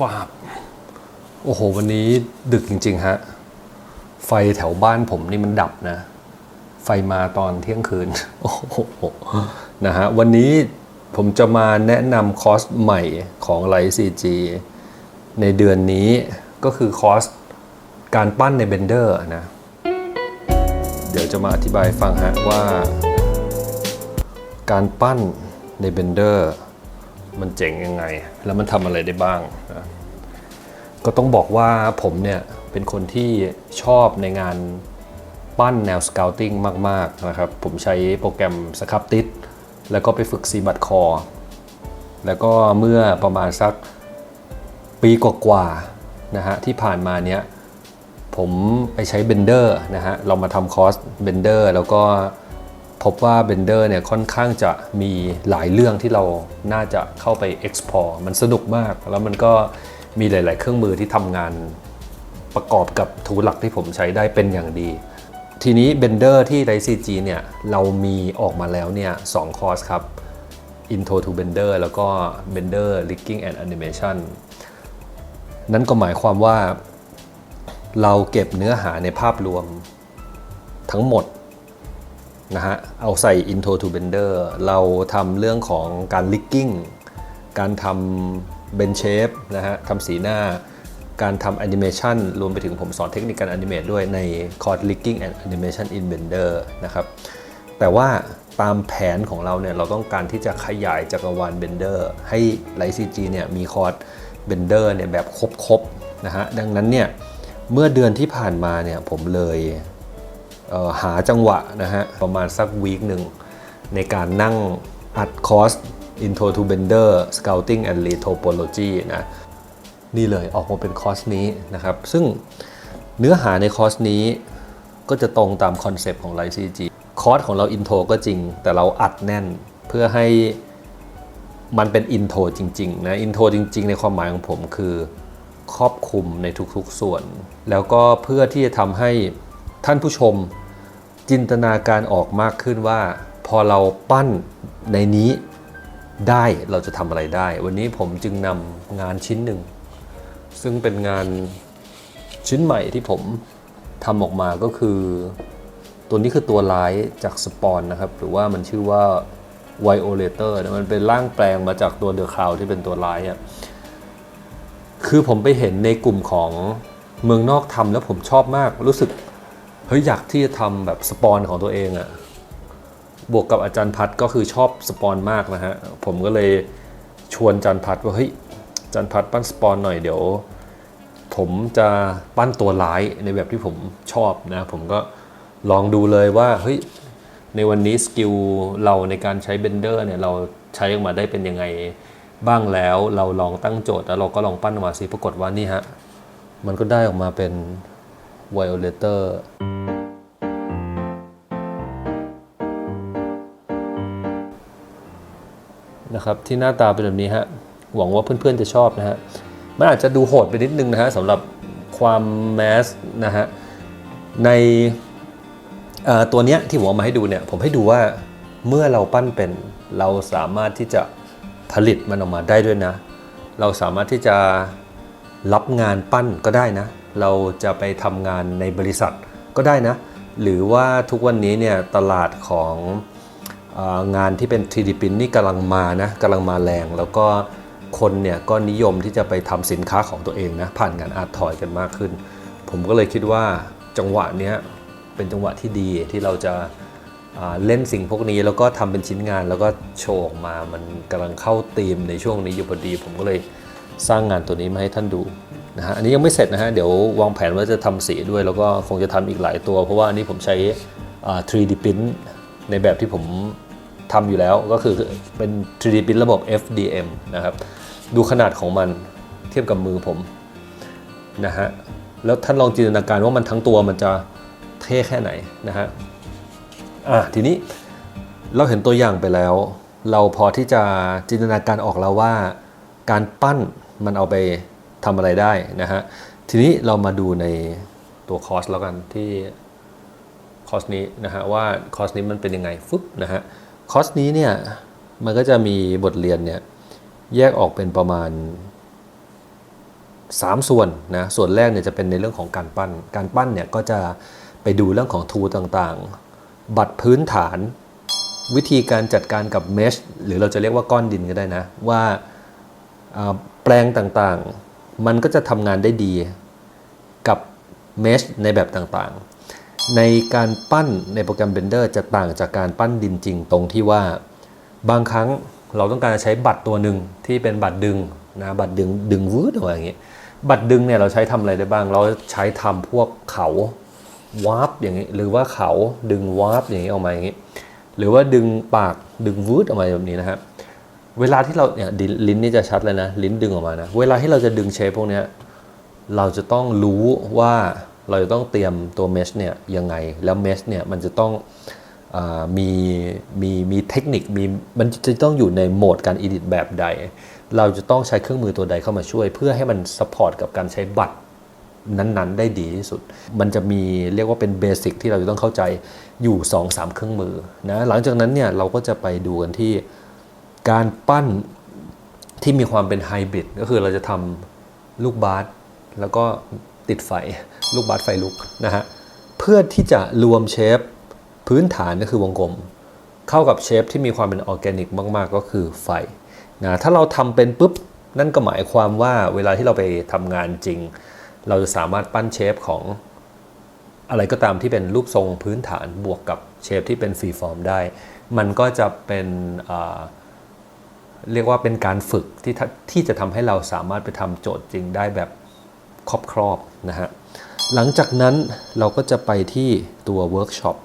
ฝาบ โอ้โห วันนี้ดึกจริง ๆ ฮะ ไฟแถวบ้านผมนี่มันดับนะ ไฟมาตอนเที่ยงคืน โอ้โห นะฮะ วันนี้ผมจะมาแนะนำคอร์สใหม่ของไลท์ซีจีในเดือนนี้ก็คือคอร์สการปั้นในเบนเดอร์นะ เดี๋ยวจะมาอธิบายฟังฮะว่า การปั้นในเบนเดอร์ มันเจ๋งยังไง แล้วมันทำอะไรได้บ้างนะก็ต้องบอกว่าผมเนี่ยเป็นคนที่ชอบในงานปั้นแนวสเกลติ้งมาก ๆ นะครับ ผมใช้โปรแกรมสครับติ t แล้วก็ไปฝึกซีบัตคอ แล้วก็เมื่อประมาณสักปีกว่าๆนะฮะที่ผ่านมาเนี้ยผมไปใช้ Blender นะฮะเรามาทำคอร์ส Blender แล้วก็ พบว่า Blender เนี่ยค่อนข้างจะมีหลายเรื่องที่เราน่าจะเข้าไป explore มันสนุกมาก แล้วมันก็มีหลาย ๆ เครื่องมือที่ทำงานประกอบกับทูหลักที่ผมใช้ได้เป็นอย่างดี ทีนี้ Blender ที่ r i CG เนี่ยเรามีออกมาแล้วเนี่ยสองคอร์สครับ Intro to Blender แล้วก็ Blender Rigging and Animation นั่นก็หมายความว่าเราเก็บเนื้อหาในภาพรวมทั้งหมด นะฮะเอาใส่ Intro to Blender เราทำเรื่องของการ Rigging การทำ Bend Shape นะฮะทำสีหน้า การทำ Animation รวมไปถึงผมสอนเทคนิคการ Animate ด้วยในคอร์ส Rigging and Animation in Blender นะครับแต่ว่าตามแผนของเราเนี่ยเราต้องการที่จะขยายจักรวาล Blender ให้ Light CG เนี่ยมีคอร์ส Blender เนี่ยแบบครบๆนะฮะดังนั้นเนี่ยเมื่อเดือนที่ผ่านมาเนี่ยผมเลย หาจังหวะนะฮะ ประมาณสักวีคหนึ่ง ในการนั่งอัดคอร์ส Intro to Blender Scouting and Retopology นะ นี่เลยออกมาเป็นคอร์สนี้นะครับ ซึ่งเนื้อหาในคอร์สนี้ก็จะตรงตามคอนเซปต์ของ Light CG คอร์สของเราอินโทรก็จริง แต่เราอัดแน่นเพื่อให้มันเป็นอินโทรจริง ๆ นะอินโทรจริง ๆ ในความหมายของผมคือครอบคลุมในทุกๆส่วน แล้วก็เพื่อที่จะทำให้ท่านผู้ชม จินตนาการออกมากขึ้นว่า พอเราปั้นในนี้ได้เราจะทำอะไรได้ วันนี้ผมจึงนำงานชิ้นหนึ่ง ซึ่งเป็นงานชิ้นใหม่ที่ผมทำออกมาก็คือ ตัวนี้คือตัวร้ายจากสปอนนะครับ หรือว่ามันชื่อว่า Violator นะมันเป็นร่างแปลงมาจากตัวเดอะคาวที่เป็นตัวร้ายอะคือผมไปเห็นในกลุ่มของเมืองนอกทำแล้วผมชอบมากรู้สึก เฮ้ยอยากที่จะทำแบบสปอนของตัวเองอะบวกกับอาจารย์พัดก็คือชอบสปอนมากนะฮะ ผมก็เลยชวนอาจารย์พัดว่าเฮ้ยอาจารย์พัดปั้นสปอนหน่อยเดี๋ยวผมจะปั้นตัวร้ายในแบบที่ผมชอบนะ ผมก็ลองดูเลยว่าเฮ้ยในวันนี้สกิลเราในการใช้เบนเดอร์เนี่ยเราใช้ออกมาได้เป็นยังไงบ้างแล้วเราลองตั้งโจทย์แล้วเราก็ลองปั้นออกมาสิปรากฏว่านี่ฮะมันก็ได้ออกมาเป็น Violator นะครับที่หน้าตาเป็นแบบนี้ฮะ หวังว่าเพื่อนๆจะชอบนะฮะ มันอาจจะดูโหดไปนิดนึงนะฮะสำหรับความแมสนะฮะ ในตัวเนี้ยที่ผมเอามาให้ดูเนี่ย ผมให้ดูว่าเมื่อเราปั้นเป็นเราสามารถที่จะผลิตมันออกมาได้ด้วยนะ เราสามารถที่จะรับงานปั้นก็ได้นะ เราจะไปทำงานในบริษัทก็ได้นะ หรือว่าทุกวันนี้เนี่ยตลาดของงานที่เป็น 3D Print นี่กำลังมานะกำลังมาแรง แล้วก็คนเนี่ยก็นิยมที่จะไปทำสินค้าของตัวเองนะผ่านงานอาร์ตทอยกันมากขึ้น ผมก็เลยคิดว่าจังหวะเนี้ยเป็นจังหวะที่ดีที่เราจะเล่นสิ่งพวกนี้แล้วก็ทำเป็นชิ้นงานแล้วก็โชว์ออกมา มันกำลังเข้าธีมในช่วงนี้อยู่พอดี ผมก็เลยสร้างงานตัวนี้มาให้ท่านดู นะฮะอันนี้ยังไม่เสร็จนะฮะเดี๋ยววางแผนว่าจะทำสีด้วย แล้วก็คงจะทำอีกหลายตัว เพราะว่าอันนี้ผมใช้ 3D Print ในแบบที่ผมทำอยู่แล้วก็คือเป็น 3D Print ระบบ FDM นะครับ ดูขนาดของมันเทียบกับมือผมนะฮะแล้วท่านลองจินตนาการว่ามันทั้งตัวมันจะเท่แค่ไหนนะฮะอะทีนี้เราเห็นตัวอย่างไปแล้ว เราพอที่จะจินตนาการออกแล้วว่า การปั้นมันเอาไป ทำอะไรได้นะฮะ ทีนี้เรามาดูในตัวคอร์สแล้วกันที่คอร์สนี้นะฮะว่าคอร์สนี้มันเป็นยังไงฟึบนะฮะคอร์สนี้เนี่ยมันก็จะมีบทเรียนเนี่ยแยกออกเป็นประมาณ 3 ส่วนนะส่วนแรกเนี่ยจะเป็นในเรื่องของการปั้น การปั้นเนี่ยก็จะไปดูเรื่องของทูต่างๆ บัตรพื้นฐาน วิธีการจัดการกับเมชหรือเราจะเรียกว่าก้อนดินก็ได้นะ ว่าอ่าแปลงต่างๆ มันก็จะทำงานได้ดีกับเมชในแบบต่างๆ ในการปั้นในโปรแกรม Blender จะต่างจากการปั้นดินจริงตรงที่ว่าบางครั้งเราต้องการใช้บัตรตัวหนึ่งที่เป็นบัตรดึงนะบัตรดึงดึงวืดออกมาอย่างนี้ยบัตรดึงเนี่ยเราใช้ทำอะไรได้บ้าง เราใช้ทำพวกเขาวาร์ปอย่างนี้หรือว่าเขาดึงวาร์ปอย่างนี้ออกมาอย่างนี้หรือว่าดึงปากดึงวืดออกมาแบบนี้นะครับ เวลาที่เราเนี่ยลิ้นนี่จะชัดเลยนะ ลิ้นดึงออกมานะ เวลาที่เราจะดึงเชฟพวกเนี้ยเราจะต้องรู้ว่าเราจะต้องเตรียมตัวเมชเนี่ยยังไง แล้วเมชเนี่ยมันจะต้องอมีมีมีเทคนิคมีมันจะต้องอยู่ในโหมดการอิดิทแบบใด เราจะต้องใช้เครื่องมือตัวใดเข้ามาช่วย เพื่อให้มันสปอร์ตกับการใช้บัตรนั้นๆ ได้ดีที่สุด มันจะมีเรียกว่าเป็นเบสิกที่เราจะต้องเข้าใจอยู่ 2-3 เครื่องมือนะหลังจากนั้นเนี่ยเราก็จะไปดูกันที่ การปั้นที่มีความเป็นไฮบริดก็คือเราจะทำลูกบาสแล้วก็ติดไฟลูกบาสไฟลุกนะฮะเพื่อที่จะรวมเชฟพื้นฐานก็คือวงกลม เข้ากับเชฟที่มีความเป็นออร์แกนิกมาก ๆ ก็คือไฟนะถ้าเราทำเป็นปุ๊บ นั่นก็หมายความว่าเวลาที่เราไปทำงานจริง เราจะสามารถปั้นเชฟของอะไรก็ตามที่เป็นรูปทรงพื้นฐานบวกกับเชฟที่เป็นฟรีฟอร์มได้ มันก็จะเป็นอ่า เรียกว่าเป็นการฝึกที่ที่จะทำให้เราสามารถไปทำโจทย์จริงได้แบบครอบๆนะฮะหลังจากนั้นเราก็จะไปที่ตัวเวิร์กช็อป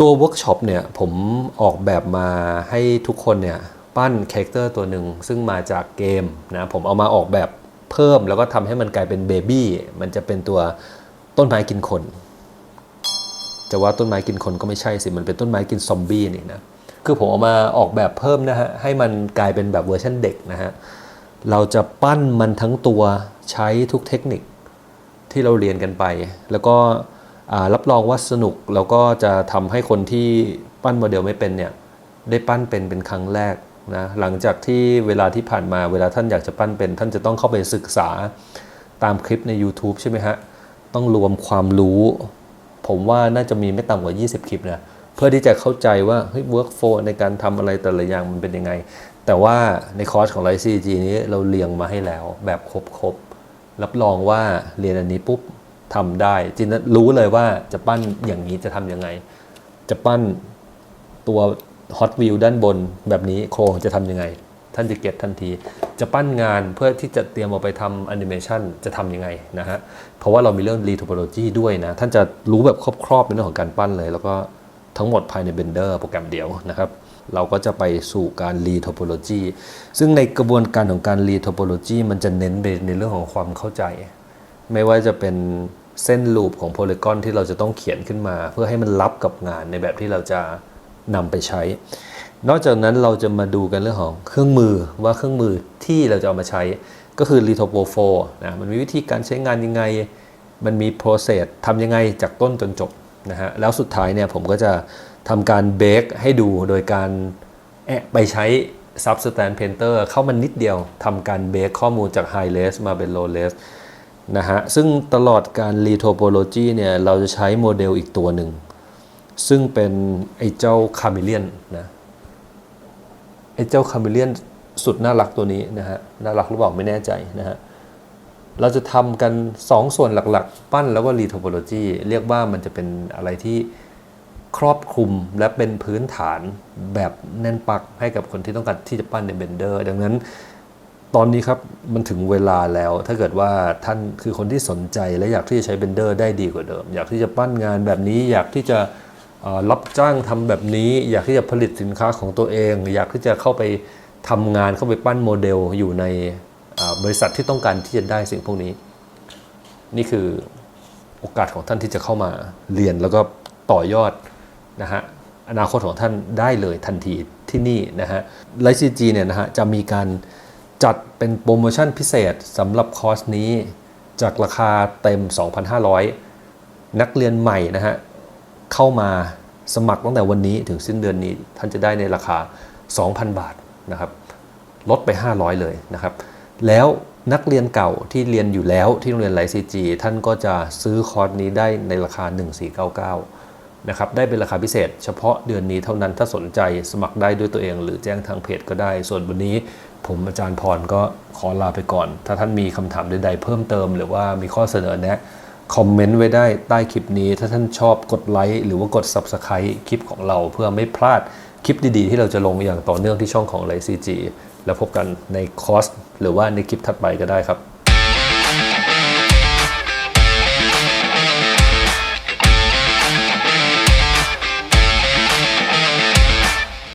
ตัวเวิร์กช็อปเนี่ยผมออกแบบมาให้ทุกคนเนี่ยปั้นคาแรคเตอร์ตัวหนึ่งซึ่งมาจากเกมนะผมเอามาออกแบบเพิ่มแล้วก็ทำให้มันกลายเป็นเบบี้มันจะเป็นตัวต้นไม้กินคน จะว่าต้นไม้กินคนก็ไม่ใช่สิ มันเป็นต้นไม้กินซอมบี้นี่นะ คือผมเอามาออกแบบเพิ่มนะฮะ ให้มันกลายเป็นแบบเวอร์ชันเด็กนะฮะ เราจะปั้นมันทั้งตัวใช้ทุกเทคนิคที่เราเรียนกันไป แล้วก็รับรองว่าสนุก แล้วก็จะทำให้คนที่ปั้นโมเดลไม่เป็นเนี่ย ได้ปั้นเป็นเป็นครั้งแรกนะหลังจากที่เวลาที่ผ่านมาเวลาท่านอยากจะปั้นเป็น ท่านจะต้องเข้าไปศึกษาตามคลิปใน YouTube ใช่ไหมฮะ ต้องรวมความรู้ ผมว่าน่าจะมีไม่ต่ำกว่า 20 คลิปนะ เพื่อที่จะเข้าใจว่าเฮ้ย workflow ในการทำอะไรแต่ละอย่างมันเป็นยังไง แต่ว่าในคอร์สของ l i c g นี้เราเรียงมาให้แล้วแบบครบๆ รับรองว่าเรียนอันนี้ปุ๊บทำได้จินรู้เลยว่าจะปั้นอย่างนี้จะทำยังไง จะปั้นตัว Hot Wheel ด้านบนแบบนี้โครงจะทำยังไง ท่านจะเก็ตทันที จะปั้นงานเพื่อที่จะเตรียมเอาไปทำแอนิเมชันจะทำยังไงนะฮะ เพราะว่าเรามีเรื่อง retopology ด้วยนะ ท่านจะรู้แบบครอบๆในเรื่องของการปั้นเลยแล้วก็ ทั้งหมดภายใน Blender โปรแกรมเดียวนะครับ เราก็จะไปสู่การ retopology ซึ่งในกระบวนการของการ retopology มันจะเน้นไปในเรื่องของความเข้าใจ ไม่ว่าจะเป็นเส้นลูปของโพลีกอนที่เราจะต้องเขียนขึ้นมา เพื่อให้มันรับกับงานในแบบที่เราจะนำไปใช้ นอกจากนั้นเราจะมาดูกันเรื่องของเครื่องมือว่าเครื่องมือที่เราจะเอามาใช้ก็คือ Litopo 4นะมันมีวิธีการใช้งานยังไง มันมี process ทำยังไงจากต้นจนจบ นะฮะแล้วสุดท้ายเนี่ยผมก็จะทำการเบคให้ดูโดยการแอะไปใช้ Substance Painter เข้ามานิดเดียวทำการเบคข้อมูลจาก High Res มาเป็น Low Res นะฮะซึ่งตลอดการ Retopology เนี่ยเราจะใช้โมเดลอีกตัวหนึ่ง ซึ่งเป็นไอ้เจ้าคา m เลียนนะไอ้เจ้าคา m เลียนสุดน่ารักตัวนี้นะฮะน่ารักหรือเปล่าไม่แน่ใจนะฮะ เราจะทำกัน 2 ส่วนหลักๆ ปั้นแล้วก็ Retopology เรียกว่ามันจะเป็นอะไรที่ครอบคลุมและเป็นพื้นฐานแบบแน่นปักให้กับคนที่ต้องการที่จะปั้นใน Blender ดังนั้นตอนนี้ครับมันถึงเวลาแล้ว ถ้าเกิดว่าท่านคือคนที่สนใจและอยากที่จะใช้เบนเดอร์ได้ดีกว่าเดิม อยากที่จะปั้นงานแบบนี้ อยากที่จะรับจ้างทำแบบนี้ อยากที่จะผลิตสินค้าของตัวเอง อยากที่จะเข้าไปทำงานเข้าไปปั้นโมเดลอยู่ใน บริษัทที่ต้องการที่จะได้สิ่งพวกนี้ นี่คือโอกาสของท่านที่จะเข้ามาเรียนแล้วก็ต่อยอดนะฮะอนาคตของท่านได้เลยทันทีที่นี่นะฮะไลซีจีเนี่ยนะฮะจะมีการจัดเป็นโปรโมชั่นพิเศษสำหรับคอร์สนี้จากราคาเต็ม 2,500 นักเรียนใหม่นะฮะเข้ามาสมัครตั้งแต่วันนี้ถึงสิ้นเดือนนี้ท่านจะได้ในราคา 2,000 บาทนะครับลดไป 500 เลยนะครับ แล้วนักเรียนเก่าที่เรียนอยู่แล้วที่โรงเรียนไลซีจีท่านก็จะซื้อคอร์สนี้ได้ในราคา 1499นะครับได้เป็นราคาพิเศษ เฉพาะเดือนนี้เท่านั้นถ้าสนใจสมัครได้ด้วยตัวเอง หรือแจ้งทางเพจก็ได้ ส่วนวันนี้ผมอาจารย์พรก็ขอลาไปก่อน ถ้าท่านมีคำถามใดๆเพิ่มเติม หรือว่ามีข้อเสนอแนะคอมเมนต์ไว้ได้ใต้คลิปนี้ ถ้าท่านชอบกดไลค์หรือว่ากด Subscribe คลิปของเราเพื่อไม่พลาดคลิปดีๆ ที่เราจะลงอย่างต่อเนื่องที่ช่องของไลซีจีแล้วพบกันในคอร์ส หรือว่าในคลิปถัดไปก็ได้ครับ